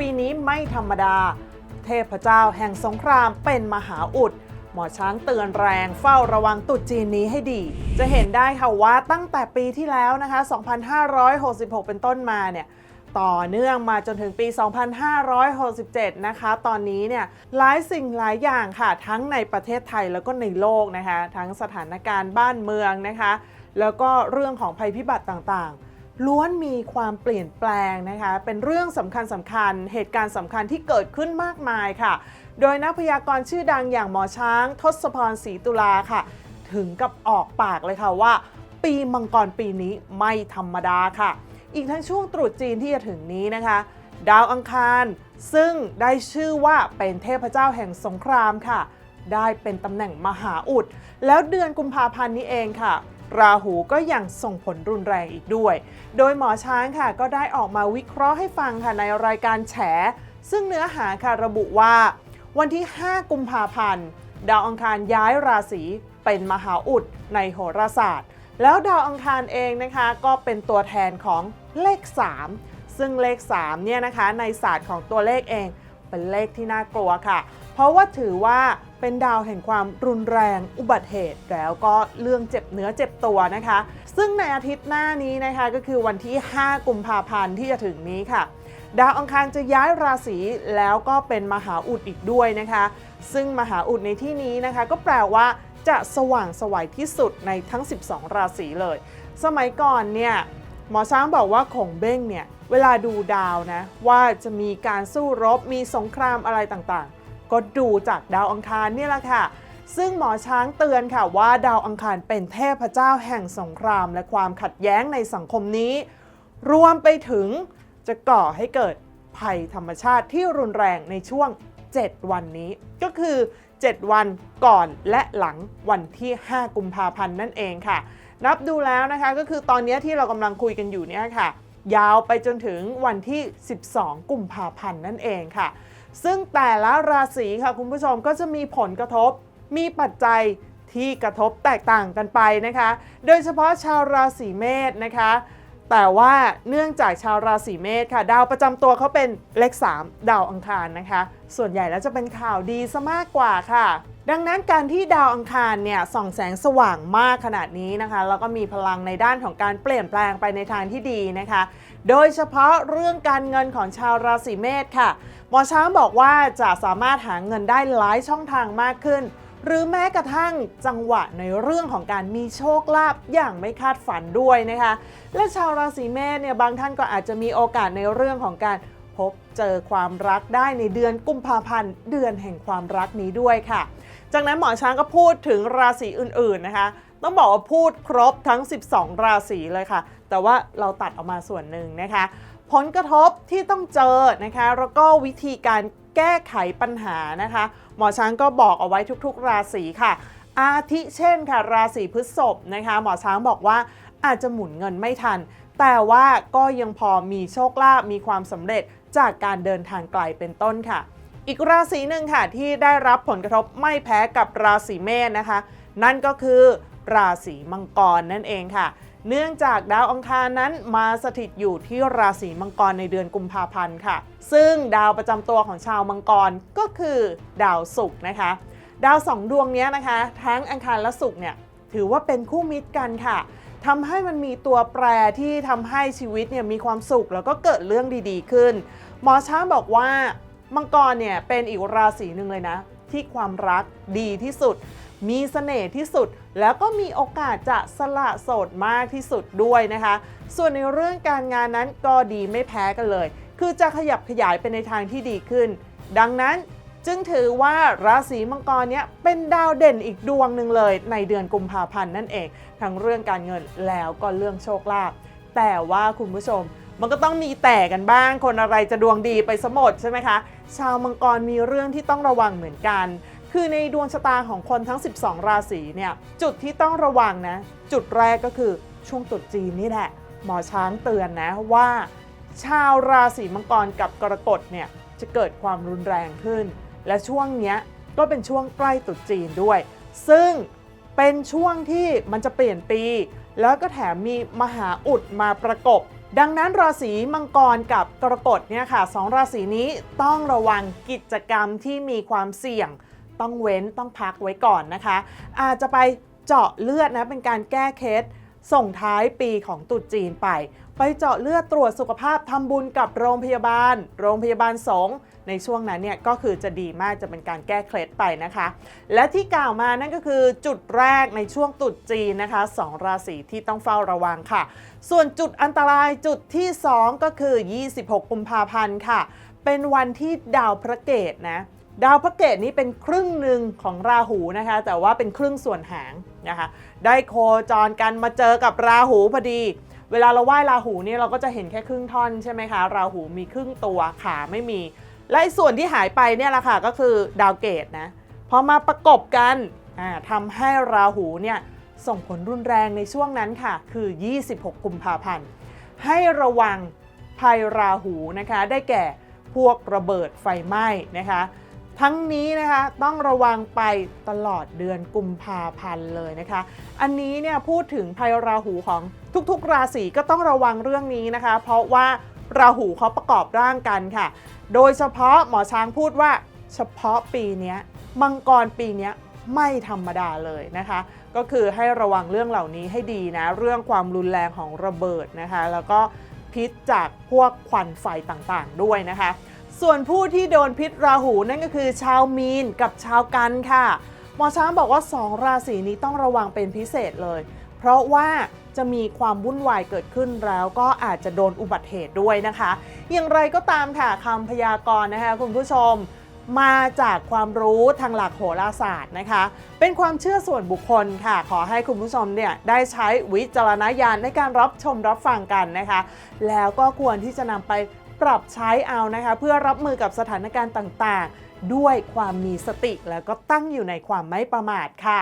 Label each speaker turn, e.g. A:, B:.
A: ปีนี้ไม่ธรรมดา เทพเจ้าแห่งสงครามเป็นมหาอุด หมอช้างเตือนแรงเฝ้าระวังตรุษจีนนี้ให้ดี จะเห็นได้ค่ะว่าตั้งแต่ปีที่แล้วนะคะ 2566 เป็นต้นมาเนี่ยต่อเนื่องมาจนถึงปี 2567 นะคะ ตอนนี้เนี่ยหลายสิ่งหลายอย่างค่ะ ทั้งในประเทศไทยแล้วก็ในโลกนะคะ ทั้งสถานการณ์บ้านเมืองนะคะ แล้วก็เรื่องของภัยพิบัติต่างๆ ล้วนมีความเปลี่ยนแปลงนะคะ เป็นเรื่องสำคัญสำคัญ เหตุการณ์สำคัญที่เกิดขึ้นมากมายค่ะ โดยนักพยากรณ์ชื่อดังอย่างหมอช้าง ทศพรศรีตุลาค่ะ ถึงกับออกปากเลยค่ะว่า ปีมังกรปีนี้ไม่ธรรมดาค่ะ อีกทั้งช่วงตรุษจีนที่จะถึงนี้นะคะ ดาวอังคาร ซึ่งได้ชื่อว่าเป็นเทพเจ้าแห่งสงครามค่ะ ได้เป็นตำแหน่งมหาอุด แล้วเดือนกุมภาพันธ์นี้เองค่ะ ราหูก็ยังส่งผลรุนแรงอีกด้วย โดยหมอช้างค่ะก็ได้ออกมาวิเคราะห์ให้ฟังค่ะในรายการแฉ ซึ่งเนื้อหาค่ะระบุว่า วันที่ 5 กุมภาพันธ์ ดาวอังคารย้ายราศีเป็นมหาอุดในโหราศาสตร์ แล้วดาวอังคารเองนะคะก็เป็นตัวแทนของเลข 3 ซึ่งเลข3เนี่ยนะคะในศาสตร์ของตัวเลขเอง เป็นเลขที่น่ากลัวค่ะ เพราะว่าถือว่าเป็นดาวแห่งความรุนแรงอุบัติเหตุ แล้วก็เรื่องเจ็บเนื้อเจ็บตัวนะคะ ซึ่งในอาทิตย์หน้านี้นะคะก็คือวันที่ 5 กุมภาพันธ์ที่จะถึงนี้ค่ะ ดาวอังคารจะย้ายราศีแล้วก็เป็นมหาอุดอีกด้วยนะคะ ซึ่งมหาอุดในที่นี้นะคะ ก็แปลว่าจะสว่างสวัยที่สุดในทั้ง 12 ราศีเลย สมัยก่อนเนี่ย หมอช้างบอกว่าของเบ้งเนี่ย เวลาดูดาวนะ ว่าจะมีการสู้รบมีสงครามอะไรต่างๆ ก็ดูจากดาวอังคารนี่แหละค่ะ ซึ่งหมอช้างเตือนค่ะว่าดาวอังคารเป็นเทพเจ้าแห่งสงครามและความขัดแย้งในสังคมนี้ รวมไปถึงจะก่อให้เกิดภัยธรรมชาติที่รุนแรงในช่วง 7 วันนี้ ก็คือ 7 วันก่อนและหลังวันที่ 5 กุมภาพันธ์นั่นเองค่ะ นับดูแล้วนะคะก็คือตอนนี้ที่เรากำลังคุยกันอยู่เนี่ยค่ะ ยาวไปจนถึงวันที่ 12 กุมภาพันธ์นั่นเองค่ะ ซึ่งแต่ละราศีค่ะคุณผู้ชมก็จะมีผลกระทบ มีปัจจัยที่กระทบแตกต่างกันไปนะคะ โดยเฉพาะชาวราศีเมษนะคะ แต่ว่าเนื่องจากชาวราศีเมษค่ะ ดาวประจำตัวเขาเป็นเลข 3 ดาวอังคารนะคะ ส่วนใหญ่แล้วจะเป็นข่าวดีซะมากกว่าค่ะ ดังนั้นการที่ดาวอังคารเนี่ยส่องแสงสว่างมากขนาดนี้นะคะแล้วก็มีพลังในด้านของการเปลี่ยนแปลงไปในทางที่ดีนะคะ โดยเฉพาะเรื่องการเงินของชาวราศีเมษค่ะหมอช้างบอกว่าจะสามารถหาเงินได้หลายช่องทางมากขึ้น หรือแม้กระทั่งจังหวะในเรื่องของการมีโชคลาภอย่างไม่คาดฝันด้วยนะคะ และชาวราศีเมษเนี่ยบางท่านก็อาจจะมีโอกาสในเรื่องของการพบเจอความรักได้ในเดือนกุมภาพันธ์ เดือนแห่งความรักนี้ด้วยค่ะ จากนั้นหมอช้างก็พูดถึงราศีอื่นๆนะคะ ต้องบอกว่าพูดครบทั้ง 12 ราศีเลยค่ะ แต่ว่าเราตัดออกมาส่วนหนึ่งนะคะ ผลกระทบที่ต้องเจอนะคะ แล้วก็วิธีการ แก้ไขปัญหานะคะ หมอช้างก็บอกเอาไว้ทุกๆ ราศีค่ะ อาทิเช่นค่ะ ราศีพฤษภนะคะ หมอช้างบอกว่าอาจจะหมุนเงินไม่ทัน แต่ว่าก็ยังพอมีโชคลาภมีความสำเร็จจากการเดินทางไกลเป็นต้นค่ะ อีกราศีหนึ่งค่ะที่ได้รับผลกระทบไม่แพ้กับราศีเมษนะคะ นั่นก็คือราศีมังกรนั่นเองค่ะ เนื่องจากดาวอังคารนั้นมาสถิตอยู่ที่ราศีมังกรในเดือนกุมภาพันธ์ค่ะ ซึ่งดาวประจำตัวของชาวมังกรก็คือดาวศุกร์นะคะ ดาวสองดวงนี้นะคะ ทั้งอังคารและศุกร์เนี่ยถือว่าเป็นคู่มิตรกันค่ะทำให้มันมีตัวแปรที่ทำให้ชีวิตเนี่ยมีความสุขแล้วก็เกิดเรื่องดีๆ ขึ้น หมอช้างบอกว่ามังกรเนี่ยเป็นอีกราศีหนึ่งเลยนะ ที่ความรักดีที่สุด มีเสน่ห์ที่สุด แล้วก็มีโอกาสจะสละโสดมากที่สุดด้วยนะคะ ส่วนในเรื่องการงานนั้นก็ดีไม่แพ้กันเลย คือจะขยับขยายไปในทางที่ดีขึ้น ดังนั้นจึงถือว่าราศีมังกรเนี้ยเป็นดาวเด่นอีกดวงหนึ่งเลย ในเดือนกุมภาพันธ์นั่นเอง ทั้งเรื่องการเงินแล้วก็เรื่องโชคลาภแต่ว่าคุณผู้ชมมันก็ต้องมีแต่กันบ้าง คนอะไรจะดวงดีไปสมดใช่ไหมคะ ชาวมังกรมีเรื่องที่ต้องระวังเหมือนกัน คือในดวงชะตาของคนทั้ง 12 ราศีเนี่ยจุดที่ต้องระวังนะ จุดแรกก็คือช่วงตรุษจีนนี่แหละ หมอช้างเตือนนะว่า ชาวราศีมังกรกับกรกฎเนี่ยจะเกิดความรุนแรงขึ้น และช่วงเนี้ยก็เป็นช่วงใกล้ตรุษจีนด้วย ซึ่งเป็นช่วงที่มันจะเปลี่ยนปี แล้วก็แถมมีมหาอุดมาประกบ ดังนั้นราศีมังกรกับกรกฎเนี่ยค่ะสองราศีนี้ต้องระวังกิจกรรมที่มีความเสี่ยง ต้องเว้นต้องพักไว้ก่อนนะคะ อาจจะไปเจาะเลือดนะเป็นการแก้เคล็ดส่งท้ายปีของตรุษจีนไป ไปเจาะเลือดตรวจสุขภาพทำบุญกับโรงพยาบาล โรงพยาบาลสงในช่วงนั้นเนี่ยก็คือจะดีมากจะเป็นการแก้เคล็ดไปนะคะ และที่กล่าวมานั่นก็คือจุดแรกในช่วงตรุษจีนนะคะสองราศีที่ต้องเฝ้าระวังค่ะ ส่วนจุดอันตรายจุดที่ 2 ก็คือ 26 กุมภาพันธ์ค่ะ เป็นวันที่ดาวพระเกตนะ ดาวพระเกตนี้เป็นครึ่งหนึ่งของราหูนะคะ แต่ว่าเป็นครึ่งส่วนหางนะคะ ได้โคจรกันมาเจอกับราหูพอดี เวลาเราไหว้ราหูเนี่ยเราก็จะเห็นแค่ครึ่งท่อนใช่ไหมคะ ราหูมีครึ่งตัวขาไม่มี และส่วนที่หายไปเนี่ยแหละค่ะก็คือดาวเกตนะ พอมาประกบกันอ่าทำให้ราหูเนี่ยส่งผลรุนแรงในช่วงนั้นค่ะ คือ 26 กุมภาพันธ์ ให้ระวังภัยราหูนะคะ ได้แก่พวกระเบิดไฟไหม้นะคะ ทั้งนี้นะคะต้องระวังไปตลอดเดือนกุมภาพันธ์เลยนะคะ อันนี้เนี่ยพูดถึงภัยราหูของทุกๆ ราศีก็ต้องระวังเรื่องนี้นะคะ เพราะว่าราหูเขาประกอบร่างกันค่ะ โดยเฉพาะหมอช้างพูดว่าเฉพาะปีนี้มังกรปีนี้ไม่ธรรมดาเลยนะคะ ก็คือให้ระวังเรื่องเหล่านี้ให้ดีนะ เรื่องความรุนแรงของระเบิดนะคะ แล้วก็พิษจากพวกควันไฟต่างๆด้วยนะคะ ส่วนผู้ที่โดนพิษราหูนั่นก็คือชาวมีนกับชาวกันค่ะ หมอช้างบอกว่า 2 ราศีนี้ต้องระวังเป็นพิเศษเลย เพราะว่าจะมีความวุ่นวายเกิดขึ้นแล้วก็อาจจะโดนอุบัติเหตุด้วยนะคะ อย่างไรก็ตามค่ะคำพยากรณ์นะคะคุณผู้ชมมาจากความรู้ทางหลักโหราศาสตร์นะคะ เป็นความเชื่อส่วนบุคคลค่ะ ขอให้คุณผู้ชมเนี่ยได้ใช้วิจารณญาณในการรับชมรับฟังกันนะคะ แล้วก็ควรที่จะนำไป ปรับใช้เอานะคะ เพื่อรับมือกับสถานการณ์ต่างๆ ด้วยความมีสติแล้วก็ตั้งอยู่ในความไม่ประมาทค่ะ